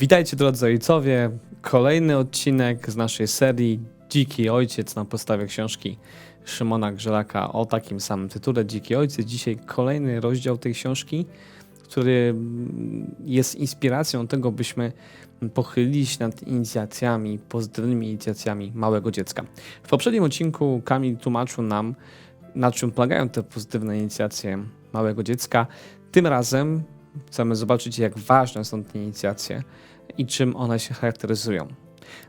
Witajcie drodzy ojcowie, kolejny odcinek z naszej serii Dziki Ojciec na podstawie książki Szymona Grzelaka o takim samym tytule Dziki Ojciec. Dzisiaj kolejny rozdział tej książki, który jest inspiracją tego, byśmy pochylili się nad inicjacjami, pozytywnymi inicjacjami małego dziecka. W poprzednim odcinku Kamil tłumaczył nam, na czym polegają te pozytywne inicjacje małego dziecka. Tym razem chcemy zobaczyć, jak ważne są te inicjacje i czym one się charakteryzują.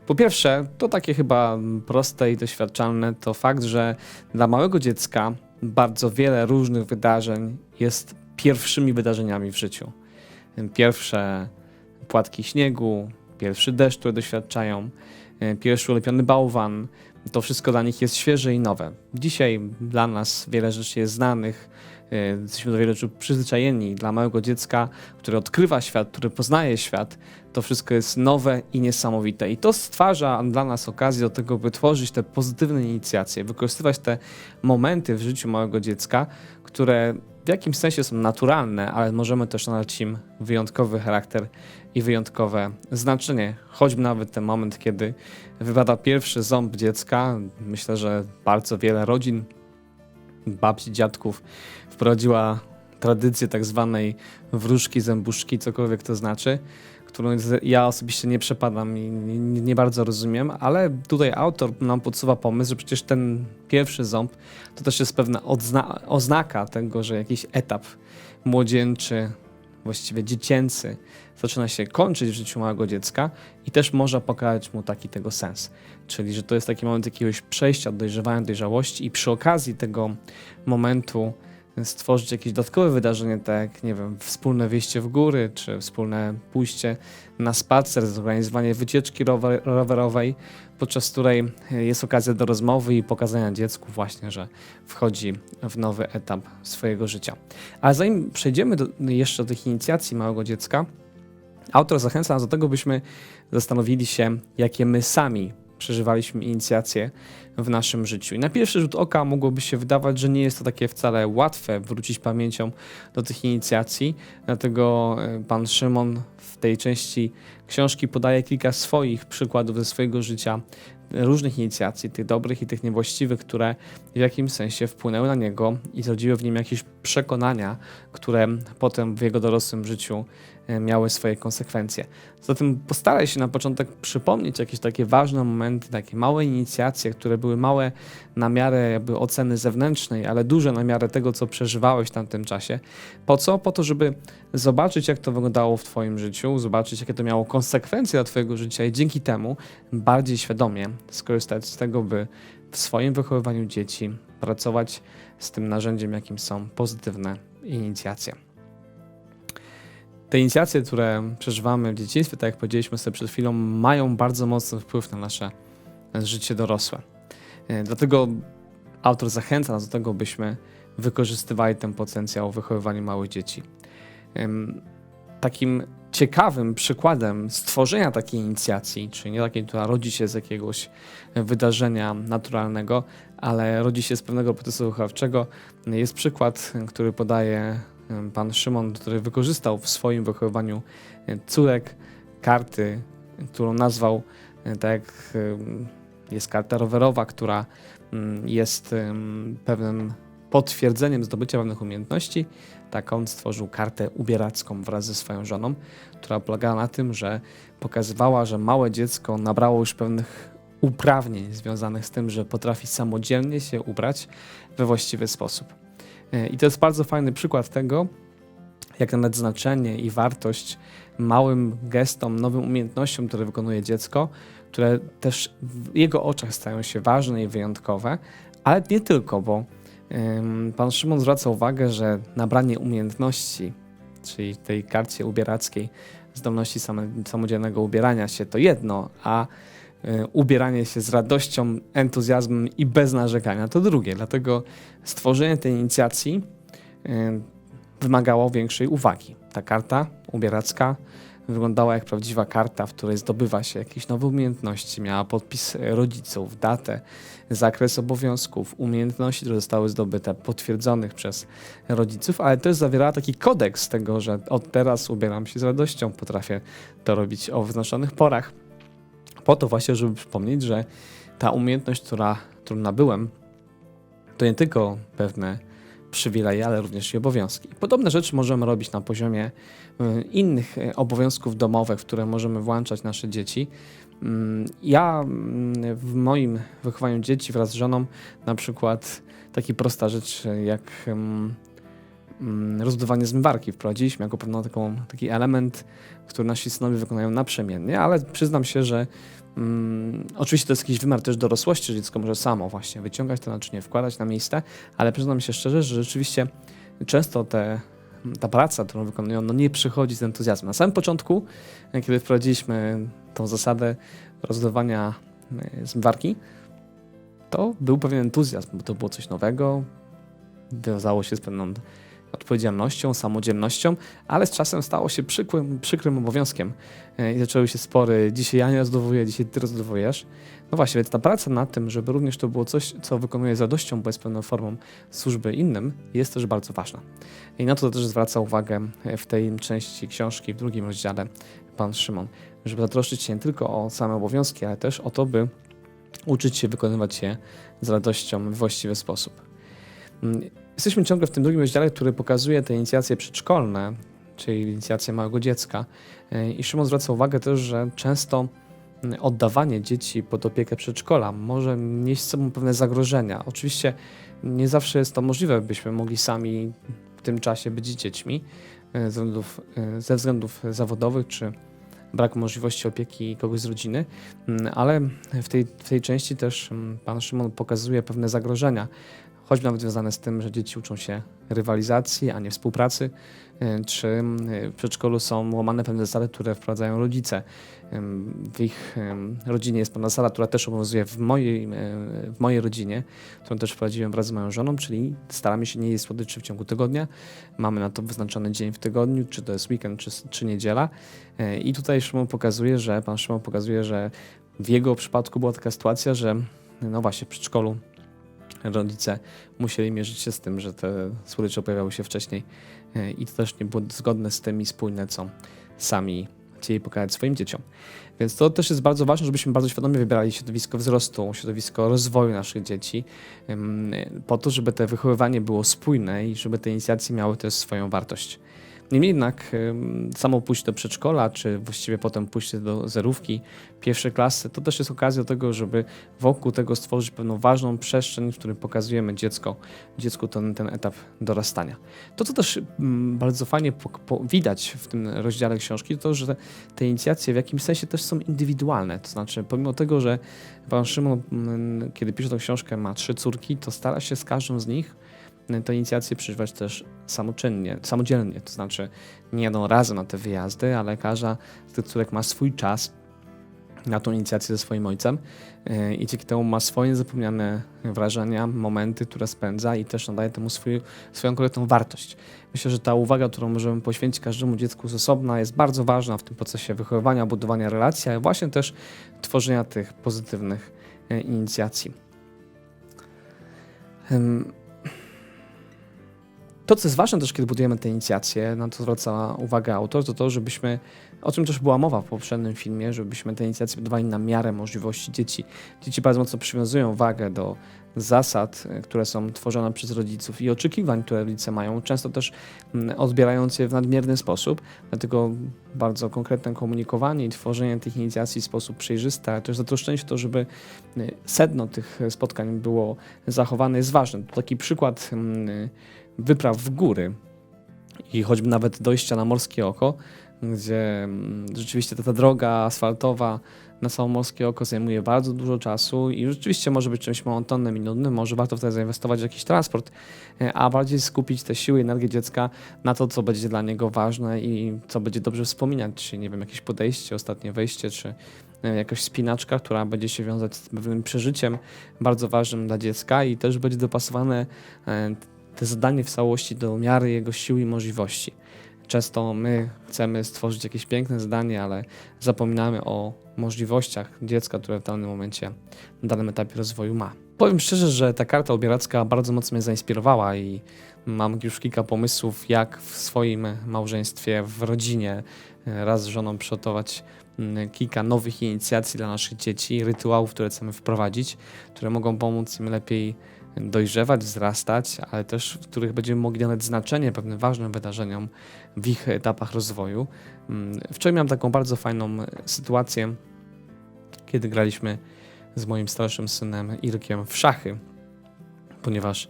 Po pierwsze, to takie chyba proste i doświadczalne, to fakt, że dla małego dziecka bardzo wiele różnych wydarzeń jest pierwszymi wydarzeniami w życiu. Pierwsze płatki śniegu, pierwszy deszcz, który doświadczają, pierwszy ulepiony bałwan, to wszystko dla nich jest świeże i nowe. Dzisiaj dla nas wiele rzeczy jest znanych, E, jesteśmy do wielu rzeczy przyzwyczajeni. Dla małego dziecka, które odkrywa świat, które poznaje świat, to wszystko jest nowe i niesamowite. I to stwarza dla nas okazję do tego, by tworzyć te pozytywne inicjacje, wykorzystywać te momenty w życiu małego dziecka, które w jakimś sensie są naturalne, ale możemy też nadać im wyjątkowy charakter i wyjątkowe znaczenie. Choćby nawet ten moment, kiedy wypada pierwszy ząb dziecka. Myślę, że bardzo wiele rodzin babci, dziadków wprowadziła tradycję tak zwanej wróżki, zębuszki, cokolwiek to znaczy, którą ja osobiście nie przepadam i nie, nie, bardzo rozumiem, ale tutaj autor nam podsuwa pomysł, że przecież ten pierwszy ząb to też jest pewna oznaka tego, że jakiś etap młodzieńczy, właściwie dziecięcy, zaczyna się kończyć w życiu małego dziecka i też można pokazać mu taki tego sens. Czyli, że to jest taki moment jakiegoś przejścia dojrzewania dojrzałości i przy okazji tego momentu stworzyć jakieś dodatkowe wydarzenie, tak nie wiem, wspólne wyjście w góry, czy wspólne pójście na spacer, zorganizowanie wycieczki rower, rowerowej, podczas której jest okazja do rozmowy i pokazania dziecku właśnie, że wchodzi w nowy etap swojego życia. Ale zanim przejdziemy do, jeszcze do tych inicjacji małego dziecka, autor zachęca nas do tego, byśmy zastanowili się, jakie my sami przeżywaliśmy inicjację w naszym życiu. I na pierwszy rzut oka mogłoby się wydawać, że nie jest to takie wcale łatwe wrócić pamięcią do tych inicjacji, dlatego e, pan Szymon w tej części książki podaje kilka swoich przykładów ze swojego życia, różnych inicjacji, tych dobrych i tych niewłaściwych, które w jakimś sensie wpłynęły na niego i zrodziły w nim jakieś przekonania, które potem w jego dorosłym życiu E, miały swoje konsekwencje. Zatem postaraj się na początek przypomnieć jakieś takie ważne momenty, takie małe inicjacje, które były małe na miarę jakby oceny zewnętrznej, ale duże na miarę tego, co przeżywałeś w tamtym czasie. Po co? Po to, żeby zobaczyć, jak to wyglądało w Twoim życiu, zobaczyć, jakie to miało konsekwencje dla Twojego życia i dzięki temu bardziej świadomie skorzystać z tego, by w swoim wychowywaniu dzieci pracować z tym narzędziem, jakim są pozytywne inicjacje. Te inicjacje, które przeżywamy w dzieciństwie, tak jak powiedzieliśmy sobie przed chwilą, mają bardzo mocny wpływ na nasze życie dorosłe. E, dlatego autor zachęca nas do tego, byśmy wykorzystywali ten potencjał w wychowywaniu małych dzieci. Takim ciekawym przykładem stworzenia takiej inicjacji, czyli nie takiej, która rodzi się z jakiegoś wydarzenia naturalnego, ale rodzi się z pewnego procesu wychowawczego, jest przykład, który podaje pan Szymon, który wykorzystał w swoim wychowywaniu e, córek karty, którą nazwał, e, tak jak jest karta rowerowa, która mm, jest pewnym potwierdzeniem zdobycia pewnych umiejętności, tak on stworzył kartę ubieracką wraz ze swoją żoną, która polegała na tym, że pokazywała, że małe dziecko nabrało już pewnych uprawnień związanych z tym, że potrafi samodzielnie się ubrać we właściwy sposób. E, I to jest bardzo fajny przykład tego, jak nawet znaczenie i wartość małym gestom, nowym umiejętnościom, które wykonuje dziecko, które też w jego oczach stają się ważne i wyjątkowe, ale nie tylko, bo pan Szymon zwraca uwagę, że nabranie umiejętności, czyli tej karcie ubierackiej, zdolności samodzielnego ubierania się to jedno, a ubieranie się z radością, entuzjazmem i bez narzekania to drugie. Dlatego stworzenie tej inicjacji e, wymagało większej uwagi. Ta karta ubieracka wyglądała jak prawdziwa karta, w której zdobywa się jakieś nowe umiejętności, miała podpis rodziców, datę, zakres obowiązków, umiejętności, które zostały zdobyte, potwierdzonych przez rodziców, ale też zawierała taki kodeks tego, że od teraz ubieram się z radością, potrafię to robić o wyznaczonych porach. Po to właśnie, żeby przypomnieć, że ta umiejętność, która, którą nabyłem, to nie tylko pewne przywileje, ale również i obowiązki. Podobne rzeczy możemy robić na poziomie y, innych y, obowiązków domowych, w które możemy włączać nasze dzieci. Mm, Ja mm, w moim wychowaniu dzieci wraz z żoną na przykład taki prosta rzecz jak mm, rozbudowanie zmywarki wprowadziliśmy jako pewną taką, taki element, który nasi synowie wykonają naprzemiennie, ale przyznam się, że mm, oczywiście to jest jakiś wymiar też dorosłości, że dziecko może samo właśnie wyciągać to naczynie, wkładać na miejsce, ale przyznam się szczerze, że rzeczywiście często te, ta praca, którą wykonują, no nie przychodzi z entuzjazmem. Na samym początku, kiedy wprowadziliśmy tą zasadę rozbudowania y, zmywarki, to był pewien entuzjazm, bo to było coś nowego, wiązało się z pewną odpowiedzialnością, samodzielnością, ale z czasem stało się przykrym, przykrym obowiązkiem E, i zaczęły się spory, dzisiaj ja nie rozdowuję, dzisiaj ty rozdowujesz. No właśnie, więc ta praca nad tym, żeby również to było coś, co wykonuje z radością, bo jest pewną formą służby innym, jest też bardzo ważna. I na to też zwraca uwagę e, w tej części książki, w drugim rozdziale, pan Szymon, żeby zatroszczyć się nie tylko o same obowiązki, ale też o to, by uczyć się wykonywać je z radością w właściwy sposób. Mm, Jesteśmy ciągle w tym drugim rozdziale, który pokazuje te inicjacje przedszkolne, czyli inicjacje małego dziecka. E, I Szymon zwraca uwagę też, że często mm, oddawanie dzieci pod opiekę przedszkola może nieść z sobą pewne zagrożenia. Oczywiście nie zawsze jest to możliwe, byśmy mogli sami w tym czasie być dziećmi e, ze względów, e, ze względów zawodowych czy braku możliwości opieki kogoś z rodziny, Mm, ale w tej, w tej części też pan Szymon pokazuje pewne zagrożenia, choćby nawet związane z tym, że dzieci uczą się rywalizacji, a nie współpracy, y, czy w przedszkolu są łamane pewne zasady, które wprowadzają rodzice. W ich rodzinie jest pewna zasada, która też obowiązuje w mojej, y, w mojej rodzinie, którą też wprowadziłem wraz z moją żoną, czyli staramy się nie jeść słodyczy w ciągu tygodnia. Mamy na to wyznaczony dzień w tygodniu, czy to jest weekend, czy, czy niedziela. Y, I tutaj Szymon pokazuje, że pan Szymon pokazuje, że w jego przypadku była taka sytuacja, że no właśnie w przedszkolu rodzice musieli mierzyć się z tym, że te słodycze pojawiały się wcześniej e, i to też nie było zgodne z tym i spójne, co sami chcieli pokazać swoim dzieciom. Więc to też jest bardzo ważne, żebyśmy bardzo świadomie wybierali środowisko wzrostu, środowisko rozwoju naszych dzieci, po to, żeby te wychowywanie było spójne i żeby te inicjacje miały też swoją wartość. Niemniej jednak samo pójście do przedszkola, czy właściwie potem pójście do zerówki, pierwszej klasy, to też jest okazja do tego, żeby wokół tego stworzyć pewną ważną przestrzeń, w której pokazujemy dziecko, dziecku ten, ten etap dorastania. To, co też mm, bardzo fajnie po, po, widać w tym rozdziale książki, to że te, te inicjacje w jakimś sensie też są indywidualne. To znaczy, pomimo tego, że pan Szymon, mm, kiedy pisze tę książkę, ma trzy córki, to stara się z każdą z nich mm, te inicjacje przeżywać też samoczynnie, samodzielnie. To znaczy, nie jadą razem na te wyjazdy, ale każda z tych córek ma swój czas na tą inicjację ze swoim ojcem yy, i dzięki temu ma swoje niezapomniane wrażenia, momenty, które spędza i też nadaje temu swój, swoją konkretną wartość. Myślę, że ta uwaga, którą możemy poświęcić każdemu dziecku z osobna jest bardzo ważna w tym procesie wychowywania, budowania relacji, ale właśnie też tworzenia tych pozytywnych e, inicjacji. To, co jest ważne też, kiedy budujemy te inicjacje, na to zwraca uwagę autor, to to, żebyśmy, o czym też była mowa w poprzednim filmie, żebyśmy te inicjacje budowali na miarę możliwości dzieci. Dzieci bardzo mocno przywiązują wagę do zasad, y, które są tworzone przez rodziców i oczekiwań, które rodzice mają, często też mm, odbierając je w nadmierny sposób. Dlatego bardzo konkretne komunikowanie i tworzenie tych inicjacji w sposób przejrzysty, ale też zatroszczenie się to, żeby y, sedno tych spotkań było zachowane jest ważne. To taki przykład mm, wypraw w góry i choćby nawet dojścia na Morskie Oko, gdzie mm, rzeczywiście ta, ta droga asfaltowa na samo Morskie Oko zajmuje bardzo dużo czasu i rzeczywiście może być czymś monotonnym i nudnym, może warto wtedy zainwestować w jakiś transport, e, a bardziej skupić te siły i energię dziecka na to, co będzie dla niego ważne i co będzie dobrze wspominać, czyli nie wiem, jakieś podejście, ostatnie wejście, czy e, jakaś spinaczka, która będzie się wiązać z pewnym przeżyciem bardzo ważnym dla dziecka i też będzie dopasowane te zadanie w całości do miary jego sił i możliwości. Często my chcemy stworzyć jakieś piękne zdanie, ale zapominamy o możliwościach dziecka, które w danym momencie, na danym etapie rozwoju ma. Powiem szczerze, że ta karta obieracka bardzo mocno mnie zainspirowała i mam już kilka pomysłów, jak w swoim małżeństwie, w rodzinie e, raz z żoną przygotować mm, kilka nowych inicjacji dla naszych dzieci, rytuałów, które chcemy wprowadzić, które mogą pomóc im lepiej dojrzewać, wzrastać, ale też w których będziemy mogli dawać znaczenie pewnym ważnym wydarzeniom w ich etapach rozwoju. Mm, Wczoraj miałem taką bardzo fajną e, sytuację, kiedy graliśmy z moim starszym synem Irkiem w szachy, ponieważ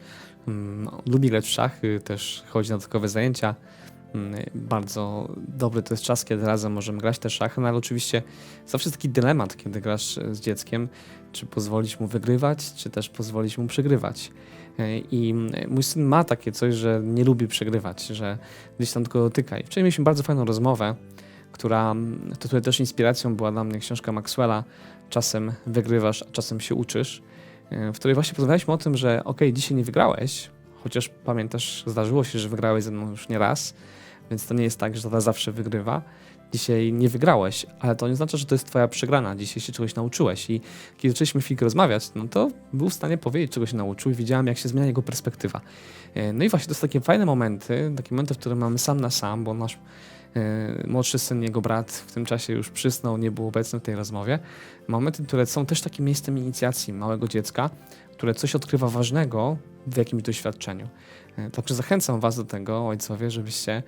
mm, no, lubi grać w szachy, też chodzi na dodatkowe zajęcia. Mm, Bardzo dobry to jest czas, kiedy razem możemy grać te szachy, no ale oczywiście zawsze taki dylemat, kiedy grasz z dzieckiem, czy pozwolić mu wygrywać, czy też pozwolić mu przegrywać. E, I mm, mój syn ma takie coś, że nie lubi przegrywać, że gdzieś tam tylko dotyka. I wczoraj mieliśmy bardzo fajną rozmowę, która mm, to tutaj też inspiracją była dla mnie książka Maxwella Czasem wygrywasz, a czasem się uczysz, e, w której właśnie porozmawialiśmy o tym, że ok, dzisiaj nie wygrałeś, chociaż pamiętasz, zdarzyło się, że wygrałeś ze mną już nie raz, więc to nie jest tak, że tata zawsze wygrywa. Dzisiaj nie wygrałeś, ale to nie znaczy, że to jest twoja przegrana. Dzisiaj się czegoś nauczyłeś i kiedy zaczęliśmy chwilkę rozmawiać, no to był w stanie powiedzieć, czego się nauczył i widziałem, jak się zmienia jego perspektywa. E, No i właśnie to są takie fajne momenty, takie momenty, w których mamy sam na sam, bo nasz e, młodszy syn, jego brat w tym czasie już przysnął, nie był obecny w tej rozmowie. Momenty, które są też takim miejscem inicjacji małego dziecka, które coś odkrywa ważnego w jakimś doświadczeniu. E, Także zachęcam Was do tego, ojcowie, żebyście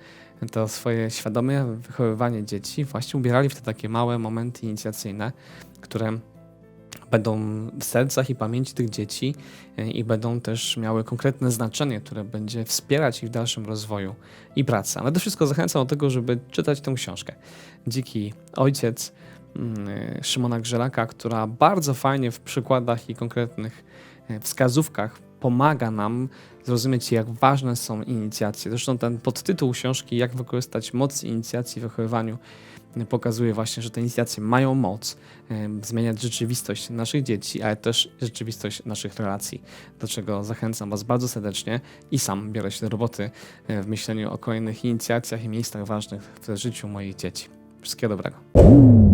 to swoje świadome wychowywanie dzieci właśnie ubierali w te takie małe momenty inicjacyjne, które będą w sercach i pamięci tych dzieci e, i będą też miały konkretne znaczenie, które będzie wspierać ich w dalszym rozwoju i pracy. Ale to wszystko zachęcam do tego, żeby czytać tę książkę. Dziki Ojciec mm, e, Szymona Grzelaka, która bardzo fajnie w przykładach i konkretnych wskazówkach pomaga nam zrozumieć, jak ważne są inicjacje. Zresztą ten podtytuł książki, jak wykorzystać moc inicjacji w wychowywaniu, pokazuje właśnie, że te inicjacje mają moc zmieniać rzeczywistość naszych dzieci, ale też rzeczywistość naszych relacji. Do czego zachęcam Was bardzo serdecznie i sam biorę się do roboty e, w myśleniu o kolejnych inicjacjach i miejscach ważnych w życiu moich dzieci. Wszystkiego dobrego.